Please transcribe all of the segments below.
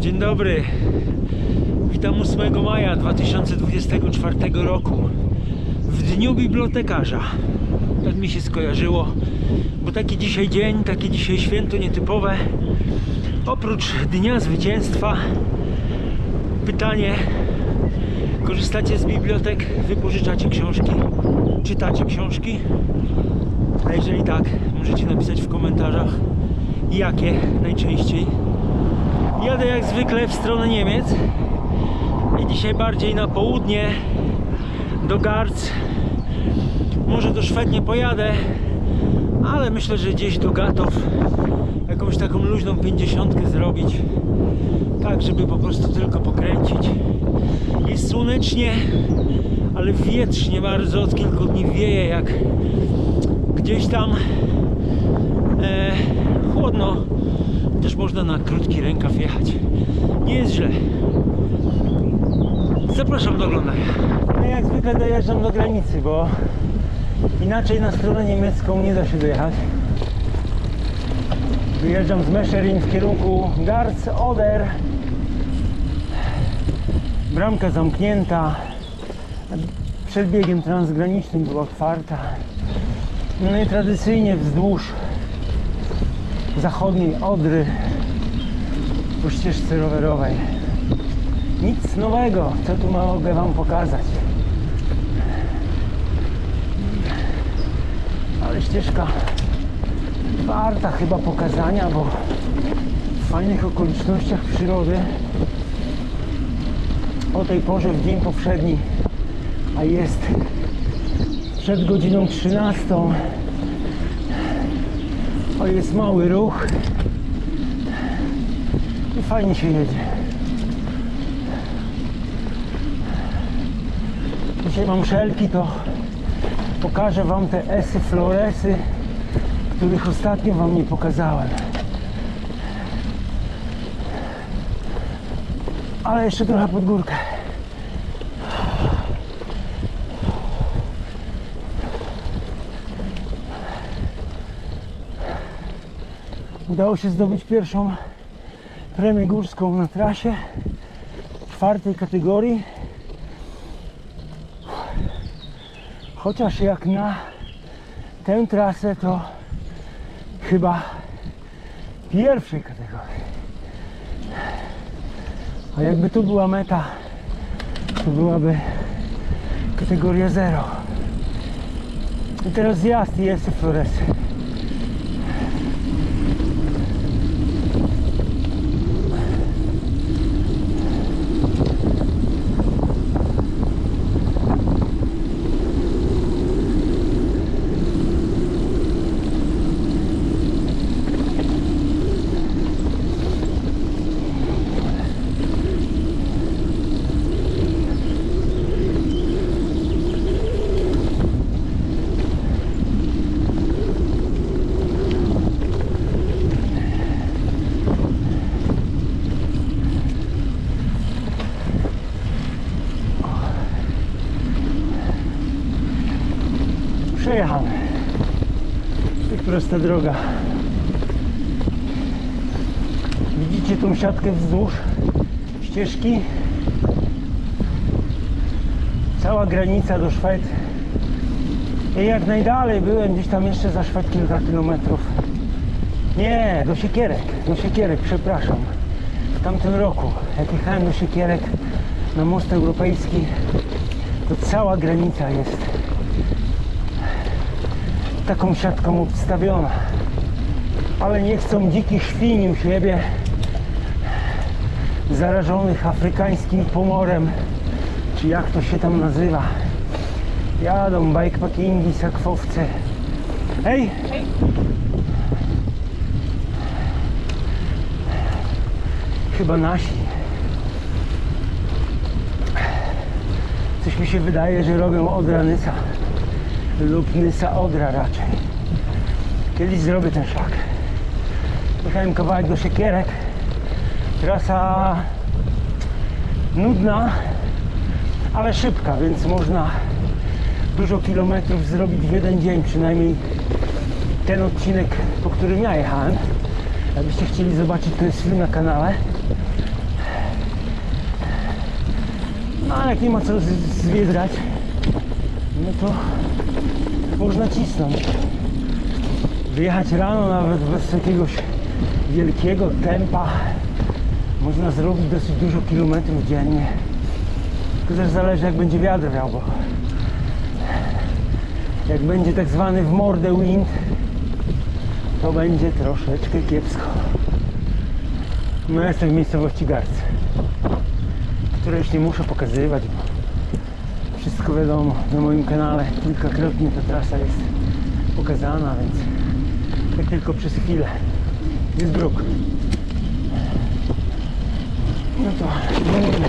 Dzień dobry. Witam 8 maja 2024 roku. W dniu bibliotekarza. Tak mi się skojarzyło, bo taki dzisiaj dzień, takie dzisiaj święto nietypowe. Oprócz Dnia Zwycięstwa, pytanie: korzystacie z bibliotek, wypożyczacie książki, czytacie książki? A jeżeli tak, możecie napisać w komentarzach, jakie najczęściej. Jadę jak zwykle w stronę Niemiec i dzisiaj bardziej na południe do Garz. Może do Szwed nie pojadę, ale myślę, że gdzieś do Gatow jakąś taką luźną pięćdziesiątkę zrobić. Tak, żeby po prostu tylko pokręcić. Jest słonecznie, ale wietrznie bardzo. Od kilku dni wieje jak gdzieś tam e, chłodno. Też można na krótki rękaw jechać. Nie jest źle. Zapraszam do oglądania. No jak zwykle dojeżdżam do granicy, bo inaczej na stronę niemiecką nie da się dojechać. Wyjeżdżam z Mescherin w kierunku Garz Oder. Bramka zamknięta. Przed biegiem transgranicznym była otwarta. No i tradycyjnie wzdłuż zachodniej Odry po ścieżce rowerowej. Nic nowego, co tu mogę Wam pokazać. Ale ścieżka warta chyba pokazania, bo w fajnych okolicznościach przyrody o tej porze w dzień poprzedni, a jest przed godziną 13 o jest mały ruch i fajnie się jedzie. Dzisiaj mam szelki, to pokażę Wam te esy floresy, których ostatnio Wam nie pokazałem. Ale jeszcze trochę pod górkę. Udało się zdobyć pierwszą premię górską na trasie czwartej kategorii. Chociaż jak na tę trasę to chyba pierwszej kategorii. A jakby tu była meta, to byłaby kategoria 0. I teraz zjazd i jest Floresy. Przejechane. I prosta droga. Widzicie tą siatkę wzdłuż ścieżki? Cała granica do Szwed. I jak najdalej byłem gdzieś tam jeszcze za Szwed kilka kilometrów. Nie, do Siekierek, do Siekierek, przepraszam. W tamtym roku, jak jechałem do Siekierek na most europejski, to cała granica jest taką siatką obstawiona. Ale nie chcą dzikich świń u siebie zarażonych afrykańskim pomorem, czy jak to się tam nazywa. Jadą bikepackingi, sakwowce. Hej! Chyba nasi. Coś mi się wydaje, że robią Odra Nysa lub Nysa Odra raczej. Kiedyś zrobię ten szlak. Jechałem kawałek do Siekierek. Trasa nudna, ale szybka, więc można dużo kilometrów zrobić w jeden dzień, przynajmniej ten odcinek, po którym ja jechałem. Jakbyście chcieli zobaczyć, to jest film na kanale. No ale jak nie ma co z- zwiedrać, no to można cisnąć. Wyjechać rano nawet bez jakiegoś wielkiego tempa. Można zrobić dosyć dużo kilometrów dziennie. Tylko też zależy jak będzie wiatr wiał, bo jak będzie tak zwany w mordę wind, to będzie troszeczkę kiepsko. No ja jestem w miejscowości Garce, które już nie muszę pokazywać, bo wszystko wiadomo na moim kanale. Kilkakrotnie ta trasa jest pokazana, więc tak tylko przez chwilę. Jest bruk. No to będziemy.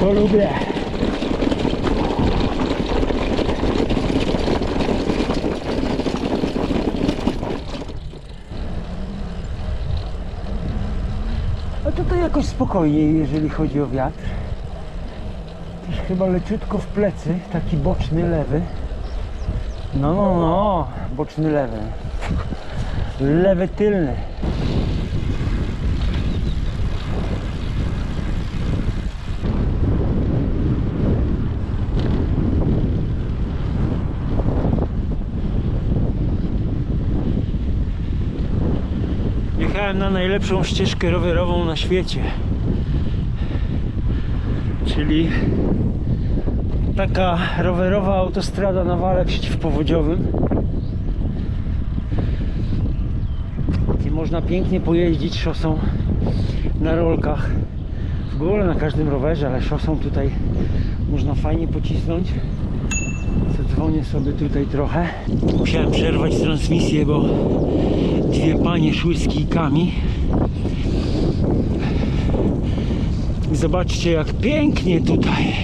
To lubię. A tutaj jakoś spokojniej, jeżeli chodzi o wiatr. Też chyba leciutko w plecy, taki boczny lewy. No, no, no, boczny lewy. Lewy tylny. Jechałem na najlepszą ścieżkę rowerową na świecie. Czyli taka rowerowa autostrada na wale przeciwpowodziowym. Gdzie można pięknie pojeździć szosą na rolkach. W ogóle na każdym rowerze, ale szosą tutaj można fajnie pocisnąć. Zadzwonię sobie tutaj trochę. Musiałem przerwać transmisję, bo dwie panie szły z kijkami. Zobaczcie jak pięknie tutaj.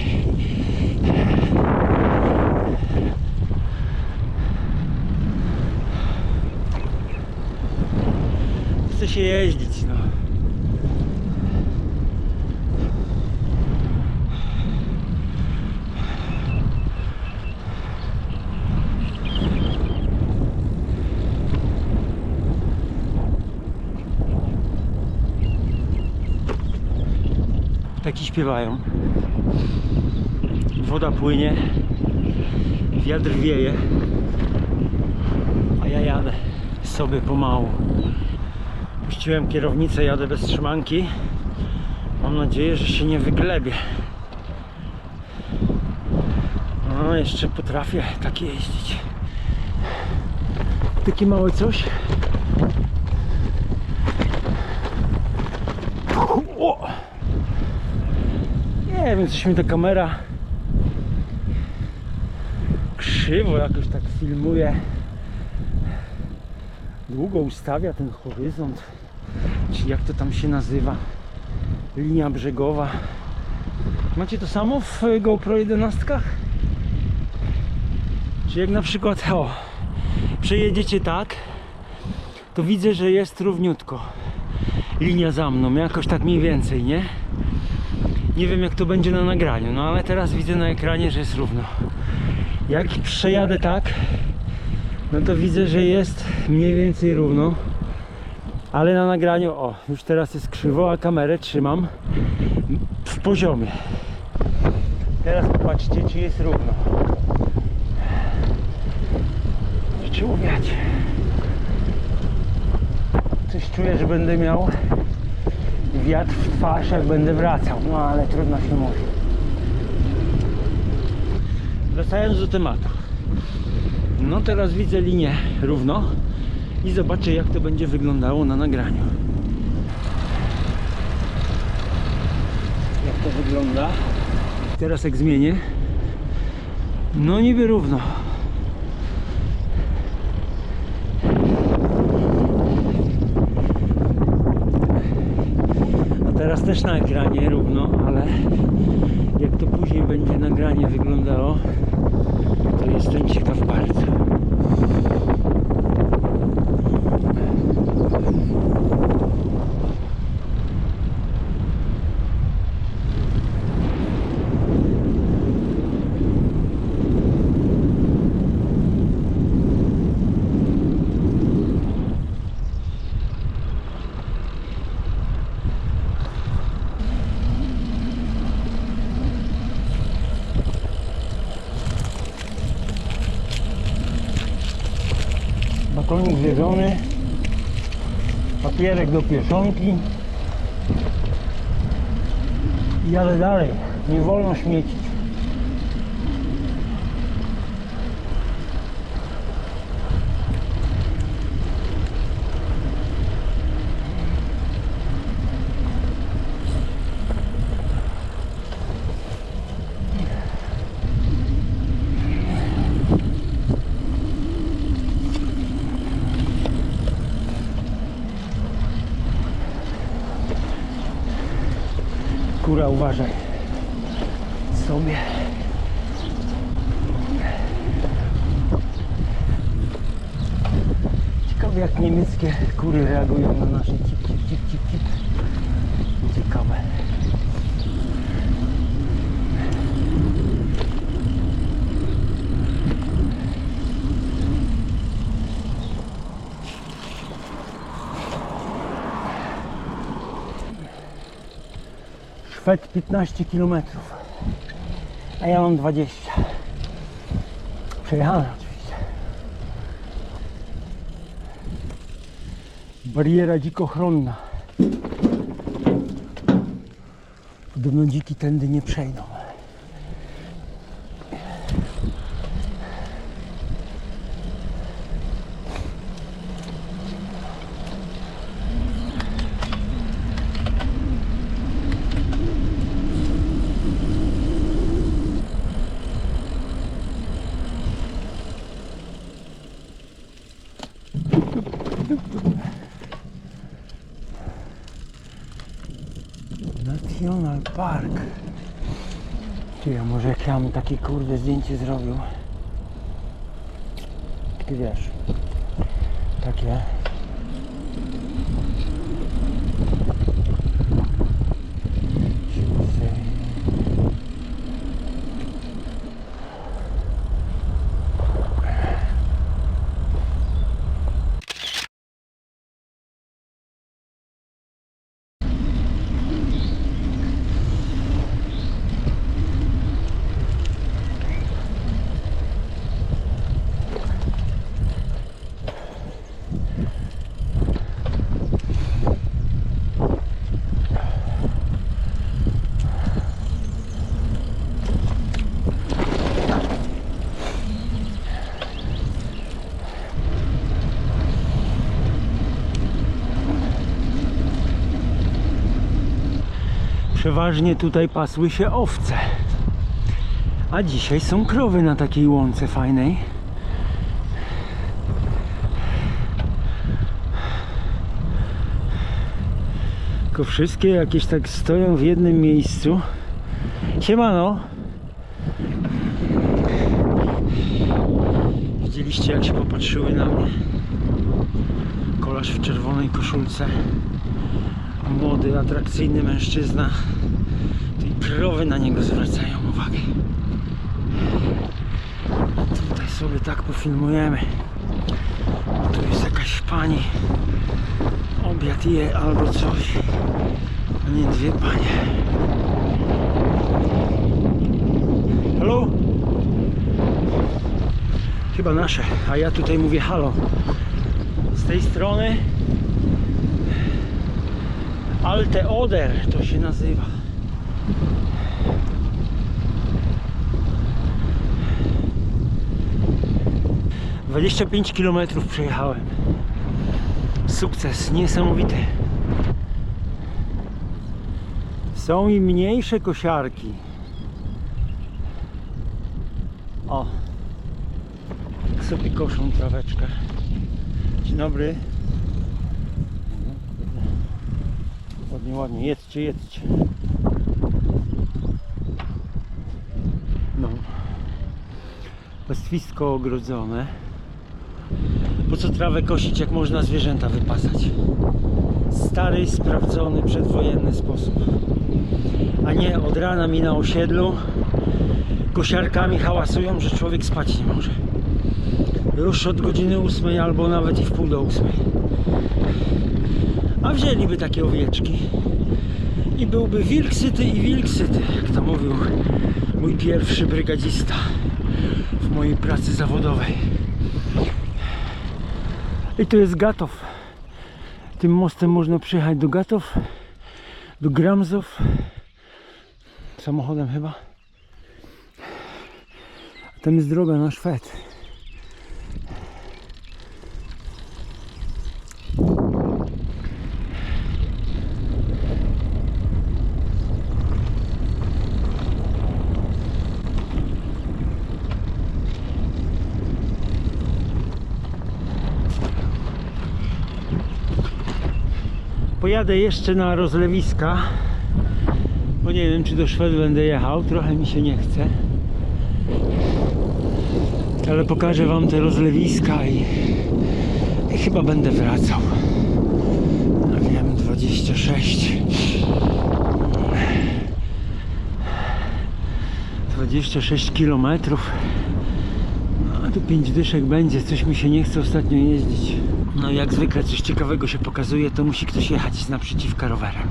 Chce się jeździć, no. Taki śpiewają. Woda płynie, wiatr wieje, a ja jadę sobie pomału. Puściłem kierownicę, jadę bez trzymanki. Mam nadzieję, że się nie wyglebię. No, jeszcze potrafię tak jeździć. Takie małe coś. O! Nie wiem, coś mi ta kamera krzywo jakoś tak filmuje. Długo ustawia ten horyzont. Czy jak to tam się nazywa? Linia brzegowa. Macie to samo w GoPro 11? Czy jak na przykład o, przejedziecie tak, to widzę, że jest równiutko. Linia za mną, jakoś tak mniej więcej, nie? Nie wiem jak to będzie na nagraniu, no ale teraz widzę na ekranie, że jest równo. Jak przejadę tak, no to widzę, że jest mniej więcej równo. Ale na nagraniu, o, już teraz jest krzywo, a kamerę trzymam w poziomie. Teraz popatrzcie, czy jest równo. Zaczęło wiać. Coś czuję, że będę miał wiatr w twarz, jak będę wracał. No ale trudno się mówi. Wracając do tematu. No teraz widzę linię równo i zobaczę jak to będzie wyglądało na nagraniu. Jak to wygląda? Teraz jak zmienię. No niby równo. A teraz też na ekranie równo, ale jak to później będzie nagranie wyglądało, to jestem ciekaw bardzo. Papierek do pieszonki. I jadę dalej. Nie wolno śmiecić. Ciekawe jak niemieckie kury reagują na nasze cip, cip, cip, cip, cip. Ciekawe. Szwed 15 km, a ja mam 20. Przejechane Bariera dzikochronna. Podobno dziki tędy nie przejdą. Park. Ty, może jak ja bym takie kurde zdjęcie zrobił? Ty wiesz, takie. Przeważnie tutaj pasły się owce. A dzisiaj są krowy na takiej łące fajnej. Tylko wszystkie jakieś tak stoją w jednym miejscu. Siemano. Widzieliście jak się popatrzyły na mnie. Kolarz w czerwonej koszulce młody, atrakcyjny mężczyzna. I krowy na niego zwracają uwagę. Tutaj sobie tak pofilmujemy. Tu jest jakaś pani. Obiad je albo coś. A nie dwie panie. Halo? Chyba nasze, a ja tutaj mówię halo. Z tej strony Alte Oder to się nazywa. Dwadzieścia pięć kilometrów przejechałem. Sukces niesamowity. Są i mniejsze kosiarki. O, sobie koszą traweczkę. Dzień dobry. Ładnie, ładnie. Jedźcie, jedźcie. No. Pastwisko ogrodzone. Po co trawę kosić, jak można zwierzęta wypasać? Stary, sprawdzony, przedwojenny sposób. A nie od rana mi na osiedlu kosiarkami hałasują, że człowiek spać nie może. Już od godziny ósmej albo nawet i w pół do ósmej. A wzięliby takie owieczki i byłby wilk syty i wilk syty, jak to mówił mój pierwszy brygadzista w mojej pracy zawodowej. I to jest Gatow. Tym mostem można przyjechać do Gatow, do Gramzow. Samochodem chyba. Tam jest droga na Szwed. Pojadę jeszcze na rozlewiska, bo nie wiem czy do Szwedu będę jechał, trochę mi się nie chce. Ale pokażę wam te rozlewiska i, i chyba będę wracał. No wiem, 26. 26 kilometrów. A tu 5 dyszek będzie, coś mi się nie chce ostatnio jeździć. No i jak zwykle coś ciekawego się pokazuje, to musi ktoś jechać z naprzeciwka rowerem.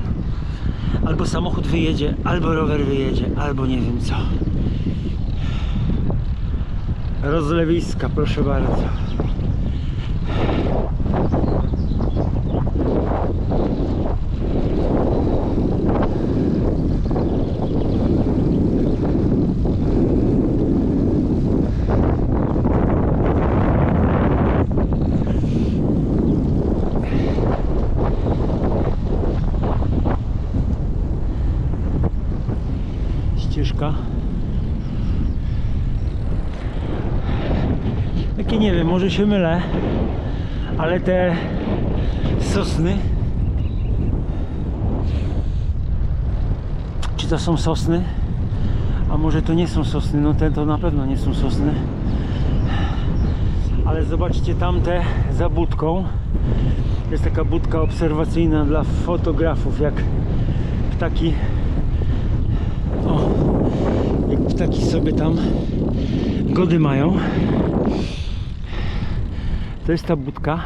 Albo samochód wyjedzie, albo rower wyjedzie, albo nie wiem co. Rozlewiska, proszę bardzo. ścieżka. Takie nie wiem, może się mylę, ale te sosny. Czy to są sosny? A może to nie są sosny? No te to na pewno nie są sosny. Ale zobaczcie tamte za budką. Jest taka budka obserwacyjna dla fotografów, jak ptaki o, jak ptaki sobie tam gody mają. To jest ta budka.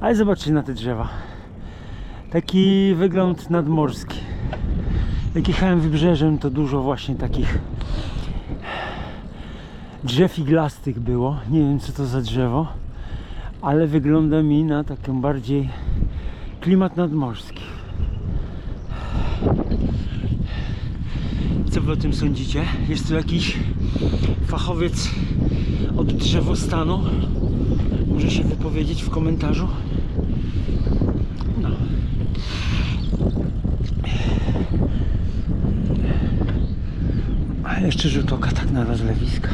Ale zobaczcie na te drzewa. Taki wygląd nadmorski. Jak jechałem wybrzeżem, to dużo właśnie takich drzew iglastych było. Nie wiem co to za drzewo, ale wygląda mi na taką bardziej klimat nadmorski. Co wy o tym sądzicie? Jest tu jakiś fachowiec od drzewostanu? Może się wypowiedzieć w komentarzu? No. A jeszcze rzut oka tak na rozlewiska.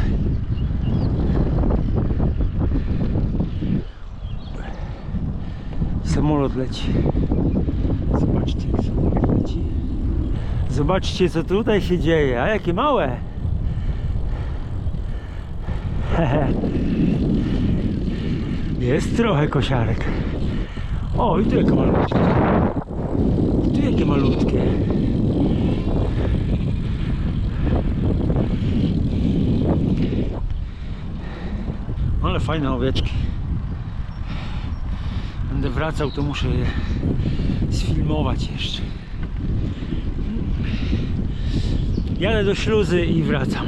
Samolot leci. Zobaczcie jak samolot leci. Zobaczcie co tutaj się dzieje, a jakie małe. Jest trochę kosiarek. O, i tu jakie malutkie. Tu jakie malutkie. Ale fajne owieczki. Będę wracał, to muszę je sfilmować jeszcze. Jadę do śluzy i wracam.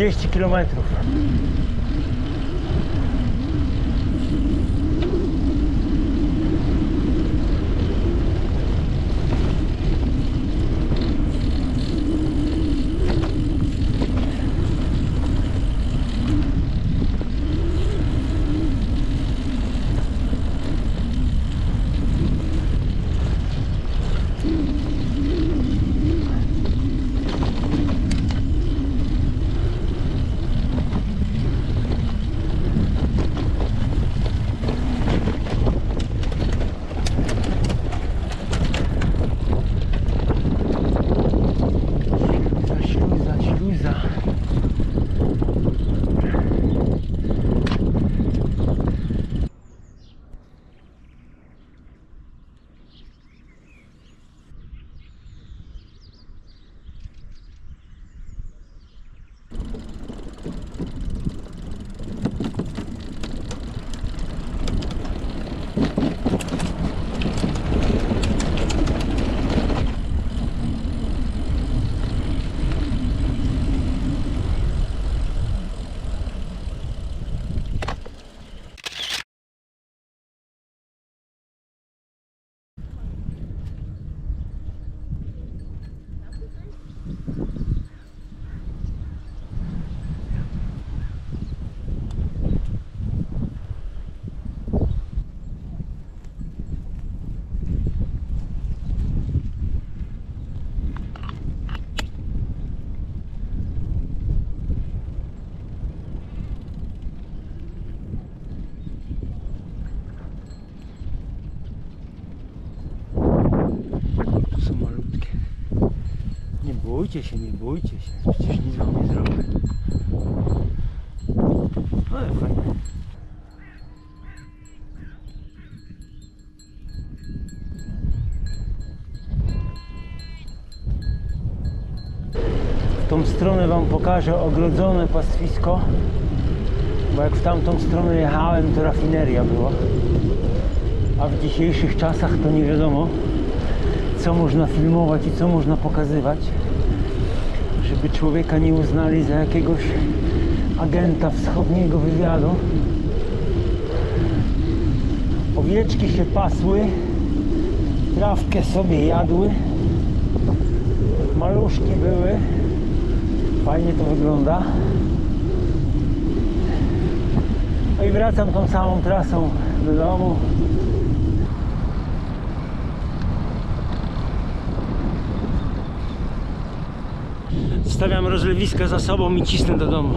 Trzydzieści kilometrów. Bójcie się, nie bójcie się. Przecież nic wam nie zrobię. Ale fajnie. W tą stronę wam pokażę ogrodzone pastwisko. Bo jak w tamtą stronę jechałem, to rafineria była. A w dzisiejszych czasach to nie wiadomo, co można filmować i co można pokazywać, żeby człowieka nie uznali za jakiegoś agenta wschodniego wywiadu. Owieczki się pasły, trawkę sobie jadły, maluszki były. Fajnie to wygląda. No i wracam tą samą trasą do domu. Zostawiam rozlewiska za sobą i cisnę do domu.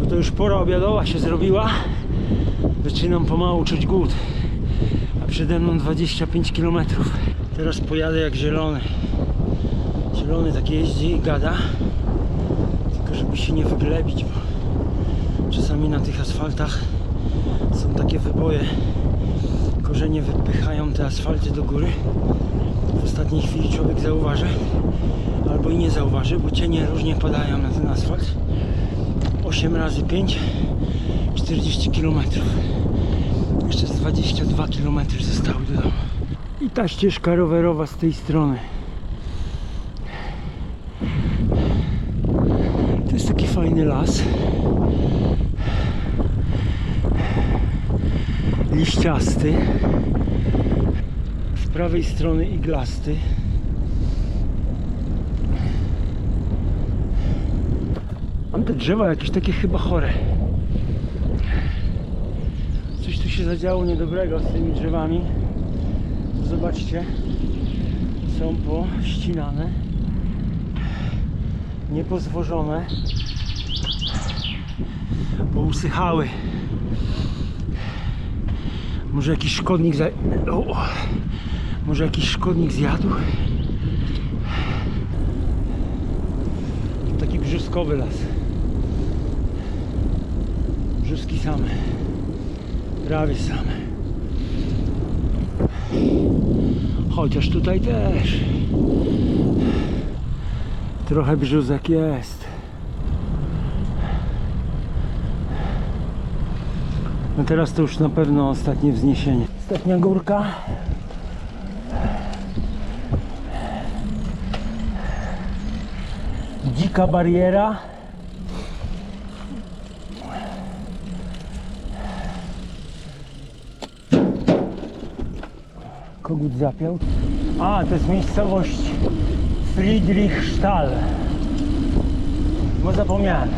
Bo to już pora obiadowa się zrobiła. Zaczynam pomału czuć głód. A przede mną 25 km. Teraz pojadę jak zielony. Zielony tak jeździ i gada. Tylko żeby się nie wyglebić, bo czasami na tych asfaltach są takie wyboje. Korzenie wypychają te asfalty do góry. W ostatniej chwili człowiek zauważy, albo i nie zauważy, bo cienie różnie padają na ten asfalt. 8 razy 5 40 km. Jeszcze z 22 km zostały do domu. I ta ścieżka rowerowa z tej strony. To jest taki fajny las. Liściasty. Z prawej strony iglasty. Mam te drzewa jakieś takie chyba chore. Coś tu się zadziało niedobrego z tymi drzewami. Zobaczcie. Są pościnane. Niepozwożone. Pousychały. Może jakiś szkodnik za... o, może jakiś szkodnik zjadł? Taki brzuskowy las. Brzuski same. Prawie same. Chociaż tutaj też. Trochę brzuzek jest. No teraz to już na pewno ostatnie wzniesienie. Ostatnia górka. Dzika bariera. Zapiął. A, to jest miejscowość Friedrichsthal. Bo zapomniałem.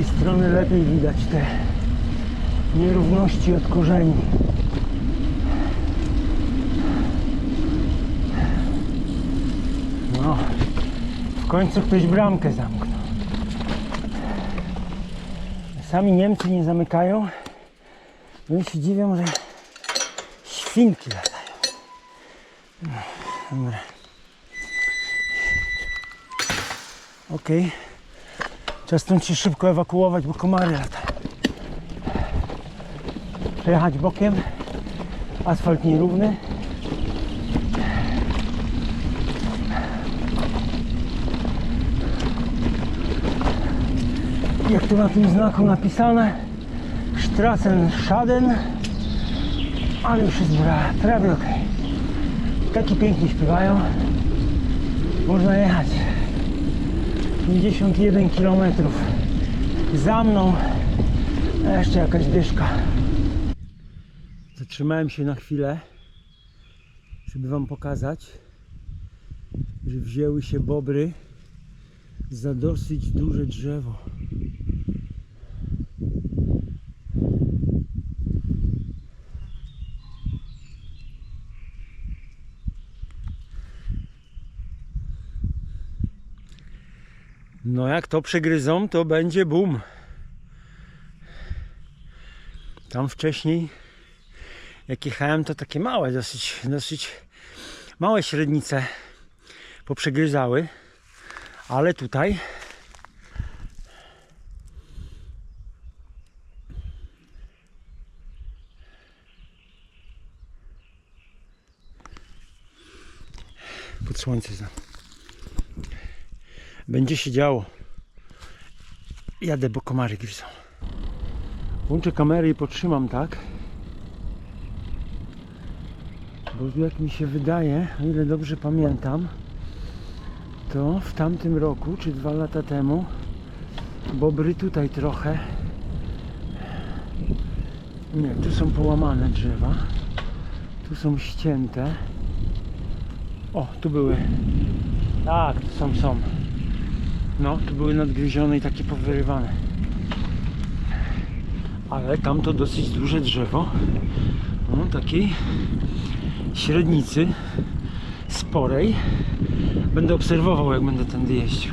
Tej strony lepiej widać te nierówności od korzeni. No, w końcu ktoś bramkę zamknął. Sami Niemcy nie zamykają, więc się dziwią, że świnki latają. No, dobra. Okej. Trzeba stąd się szybko ewakuować, bo komary latają. Przejechać bokiem. Asfalt nierówny. Jak tu na tym znaku napisane Strasen Schaden ale już jest bra, prawie ok. Taki pięknie śpiewają. Można jechać. 51 km. Za mną jeszcze jakaś dyszka. Zatrzymałem się na chwilę, żeby Wam pokazać, że wzięły się bobry za dosyć duże drzewo. No jak to przegryzą, to będzie boom. Tam wcześniej, jak jechałem, to takie małe, dosyć, dosyć małe średnice poprzegryzały, ale tutaj pod słońce za. Będzie się działo. Jadę, bo komary gryzą. Włączę kamerę i potrzymam tak. Bo jak mi się wydaje, o ile dobrze pamiętam, to w tamtym roku, czy dwa lata temu, bobry tutaj trochę. Nie, tu są połamane drzewa. Tu są ścięte. O, tu były. Tak, tu są, są. No, tu były nadgryzione i takie powyrywane. Ale tam to dosyć duże drzewo. No, takiej średnicy sporej. Będę obserwował, jak będę tędy jeździł.